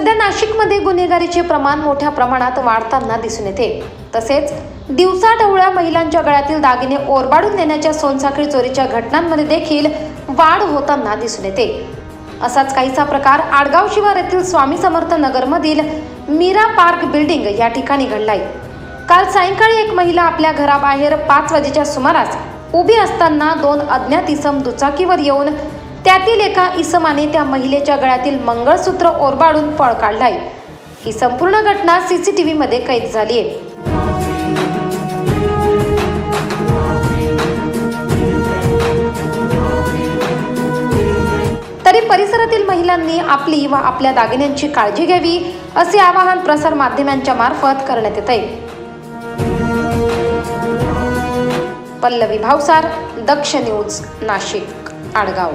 सध्या नाशिकमध्ये गुन्हेगारीचे प्रमाण मोठ्या प्रमाणात वाढताना दिसून येते. तसेच दिवसाढवळ्या महिलांच्या गळ्यातील दागिने ओरबाडून नेण्याच्या सोनसाखळी चोरीच्या घटनांमध्ये देखील वाढ होताना दिसून येते. असाच काहीसा प्रकार आडगाव शिवार येथील स्वामी समर्थ नगरमधील मीरा पार्क बिल्डिंग या ठिकाणी घडलाय. काल सायंकाळी एक महिला आपल्या घराबाहेर पाच वाजेच्या सुमारास उभी असताना दोन अज्ञात इसम दुचाकीवर येऊन त्यातील एका इसमाने त्या महिलेच्या गळ्यातील मंगळसूत्र ओरबाडून पळ काढलाय. ही संपूर्ण घटना सीसीटीव्ही मध्ये कैद झाली आहे. तरी परिसरातील महिलांनी आपली व आपल्या दागिन्यांची काळजी घ्यावी असे आवाहन प्रसार माध्यमांच्या मार्फत करण्यात येत आहे पल्लवी भावसार दक्ष न्यूज नाशिक आडगाव.